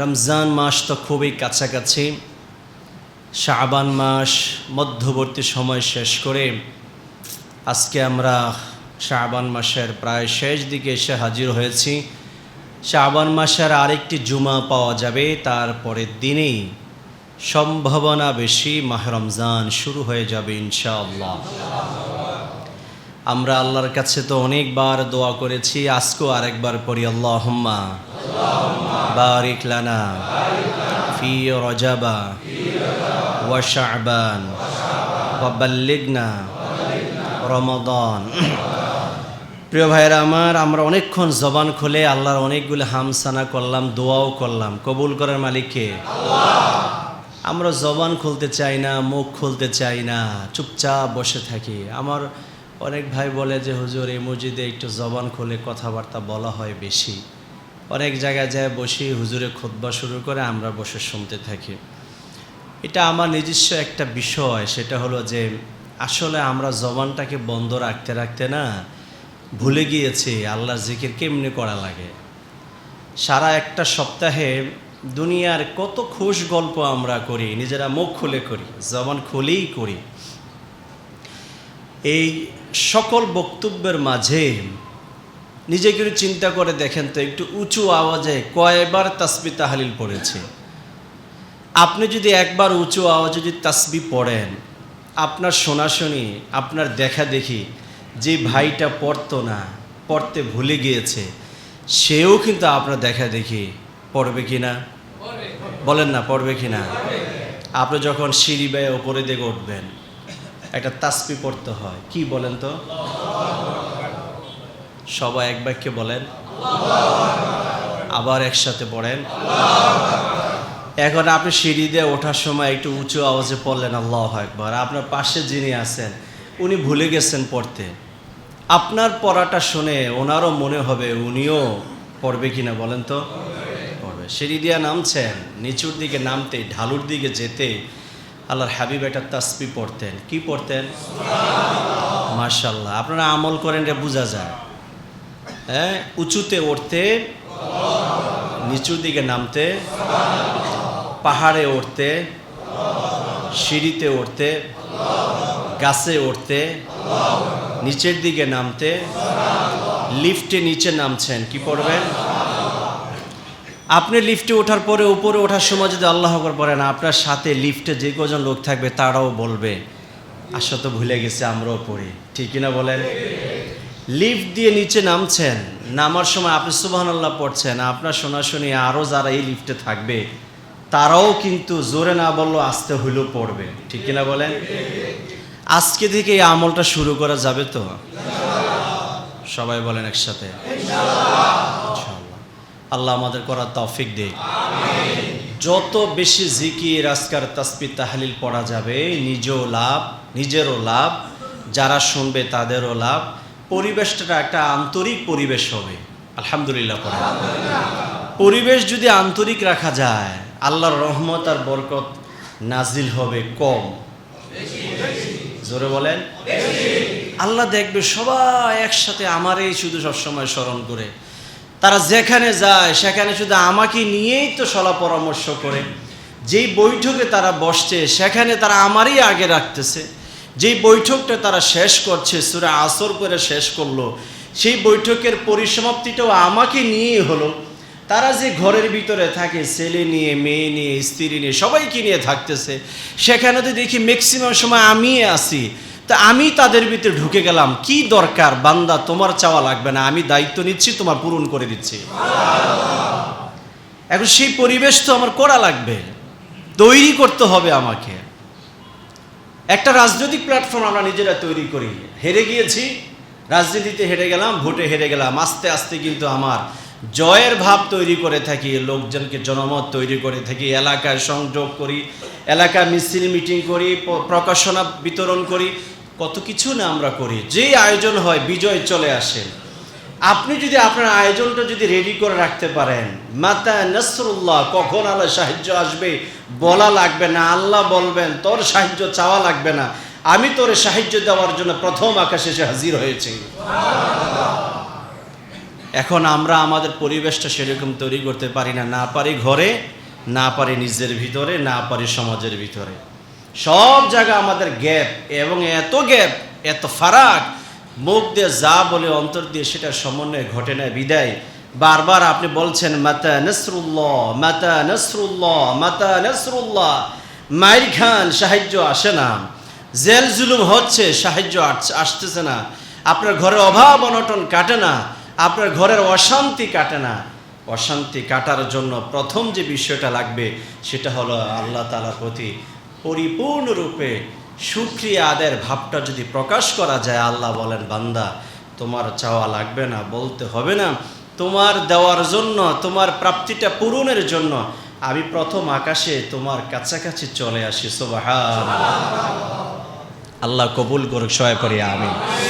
রমজান মাস তো খুবই কাছাকাছি। শাবান মাস মধ্যবর্তী সময় শেষ করে আজকে আমরা শাবান মাসের প্রায় শেষ দিকে এসে হাজির হয়েছি। শাবান মাসের আরেকটি জুমা পাওয়া যাবে, তারপরের দিনেই সম্ভাবনা বেশি মাহ রমজান শুরু হয়ে যাবে ইনশাআল্লাহ। আমরা আল্লাহর কাছে তো অনেকবার দোয়া করেছি, আজকেও আরেকবার পড়ি, আল্লাহম্মা। লানা ফি রজাবা ওয়া শাবান ওয়া বাল্লিগনা প্রিয় ভাইরা আমার, আমরা অনেকক্ষণ জবান খুলে আল্লাহর অনেকগুলো হামসানা করলাম, দোয়াও করলাম। কবুল করার মালিককে? আমরা জবান খুলতে চাই না, মুখ খুলতে চাই না, চুপচাপ বসে থাকি। আমার অনেক ভাই বলে যে, হুজুর, এই মসজিদে একটু জবান খুলে কথাবার্তা বলা হয় বেশি। অনেক জায়গায় যায় বসি, হুজুরে খুতবা শুরু করে আমরা বসে শুনতে থাকি। এটা আমার নিজস্ব একটা বিষয়, সেটা হলো যে আসলে আমরা জবানটাকে বন্ধ রাখতে রাখতে না ভুলে গিয়েছি আল্লাহ জিকির কেমনি করা লাগে। সারা একটা সপ্তাহে দুনিয়ার কত খুশ গল্প আমরা করি, নিজেরা মুখ খুলে করি, জবান খুলেই করি। এই সকল বক্তব্যের মাঝে নিজেকে চিন্তা করে দেখেন তো, একটু উঁচু আওয়াজে কয়বার তাসবি তাহালিল পড়েছে? আপনি যদি একবার উঁচু আওয়াজে যদি তাসবি পড়েন, আপনার শোনাশুনি, আপনার দেখা দেখি যে ভাইটা পড়তো না, পড়তে ভুলে গিয়েছে, সেও কিন্তু আপনার দেখা দেখি পড়বে কি না বলেন না, পড়বে কি না আপনি যখন সিঁড়ি বেয়ে ওপরে দিকে উঠবেন, একটা তাসপি পড়তে হয়, কি বলেন তো? সবাই এক বাক্যে বলেন, আবার একসাথে পড়েন। এখন আপনি সিঁড়ি দিয়ে ওঠার সময় একটু উঁচু আওয়াজে পড়লেন, আল্লাহ একবার আপনার পাশে যিনি আছেন, উনি ভুলে গেছেন পড়তে। আপনার পড়াটা শুনে ওনারও মনে হবে উনিও পড়বে কিনা বলেন তো? পড়বে। সিঁড়ি দিয়া নামছেন, নিচুর দিকে নামতে, ঢালুর দিকে যেতে। আল্লাহর হাবিব একটা তাসপি পড়তেন। কি পড়তেন? মার্শাল্লাহ আপনারা আমল করেন এটা বোঝা যায়। হ্যাঁ উঁচুতে উঠতে, নিচুর দিকে নামতে, পাহাড়ে উঠতে, সিঁড়িতে উঠতে, গাছে উঠতে, নিচের দিকে নামতে, লিফটে নিচে নামছেন, কি পড়বেন? আপনি লিফটে ওঠার পরে উপরে ওঠার সময় যদি আল্লাহ আকবর পড়েন আপনার সাথে লিফটে যে কজন লোক থাকবে, তারাও বলবে, আসা তো ভুলে গেছে, আমরাও পড়ি। ঠিক কিনা বলেন? লিফট দিয়ে নিচে নামছেন। নামার সময় আপনি সুবাহান আল্লাহ পড়ছেন, আপনার শোনাশুনি আরও যারা এই লিফটে থাকবে, তারাও কিন্তু জোরে না বলল আসতে হইলেও পড়বে। ঠিক কিনা বলেন? আজকে থেকে এই আমলটা শুরু করা যাবে তো? সবাই বলেন একসাথে। আল্লাহ আমাদের করার তফিক দিক। যত বেশি জিকির, আজকার তাসবি তাহলিল পড়া যাবে, নিজেও লাভ, নিজেরও লাভ, যারা শুনবে তাদেরও লাভ। পরিবেশটা একটা আন্তরিক পরিবেশ হবে। আলহামদুলিল্লাহ পরিবেশ যদি আন্তরিক রাখা যায়, আল্লাহর রহমত আর বরকত নাজিল হবে কম। জোরে বলেন। আল্লাহ দেখবে সবাই একসাথে আমারই শুধু সবসময় স্মরণ করে। তারা যেখানে যায়, সেখানে শুধু আমাকে নিয়েই তো সলা পরামর্শ করে। যেই বৈঠকে তারা বসছে, সেখানে তারা আমারই আগে রাখতেছে। যেই বৈঠকটা তারা শেষ করছে, সুরা আসর করে শেষ করল, সেই বৈঠকের পরিসমাপ্তিটাও আমাকে নিয়েই হলো। তারা যে ঘরের ভিতরে থাকে, ছেলে নিয়ে, মেয়ে নিয়ে, স্ত্রী নিয়ে, সবাইকে নিয়ে থাকতেছে, সেখানে তো দেখি ম্যাক্সিমাম সময় আমি আসি তা আমি তাদের ভিতরে ঢুকে গেলাম। কি দরকার বান্দা, তোমার চাওয়া লাগবে না, আমি দায়িত্ব নিচ্ছি, তোমার পূরণ করে দিচ্ছি। এখন সেই পরিবেশ তো আমার করা লাগবে। তৈরি করতে হবে আমাকে। একটা রাজনৈতিক প্ল্যাটফর্ম আমরা নিজেরা তৈরি করি। হেরে গিয়েছি, রাজনীতিতে হেরে গেলাম, ভোটে হেরে গেলাম। আস্তে আস্তে কিন্তু আমার জয়ের ভাব তৈরি করে থাকি, লোকজনকে জনমত তৈরি করে থাকি, এলাকায় সংযোগ করি, এলাকায় মিছিল, মিটিং করি প্রকাশনা বিতরণ করি। কত কিছু না আমরা করি। যেই আয়োজন হয়, বিজয় চলে আসে। আপনি যদি আপনার আয়োজনটা যদি রেডি করে রাখতে পারেন, মাতা নসরুল্লাহ, কখন আল্লাহ সাহায্য আসবে বলা লাগবে না, আল্লাহ বলবেন, তোর সাহায্য চাওয়া লাগবে না। আমি তোরে সাহায্য দেওয়ার জন্য প্রথম আকাশে এসে হাজির হয়েছি। এখন আমরা আমাদের পরিবেশটা সেরকম তৈরি করতে পারি না। না পারি ঘরে, না পারি নিজের ভিতরে, না পারি সমাজের ভিতরে। সব জায়গা আমাদের গ্যাপ এবং এত গ্যাপ, এত ফারাক মুখ দিয়ে যা বলে, অন্তর দিয়ে সেটা সমন্বয় ঘটে না বিদায়। বারবার আপনি বলছেন, মাতা নসরুল্লাহ মাতা নসরুল্লাহ মাতা নসরুল্লাহ। মাইর খান, সাহায্য আসে না। জেল জুলুম হচ্ছে, সাহায্য আস- আসতেছে না। আপনার ঘরের অভাব অনটন কাটে না, আপনার ঘরের অশান্তি কাটে না। অশান্তি কাটার জন্য প্রথম যে বিষয়টা লাগবে, সেটা হলো আল্লাহ তালার প্রতি পরিপূর্ণরূপে সুক্রিয়া আদের ভাবটা যদি প্রকাশ করা যায়, আল্লাহ বলেন, বান্দা, তোমার চাওয়া লাগবে না, বলতে হবে না। তোমার দেওয়ার জন্য, তোমার প্রাপ্তিটা পূরণের জন্য আমি প্রথম আকাশে তোমার কাছাকাছি চলে আসি। সোবাহ আল্লাহ কবুল করুক, সহায় করি আমি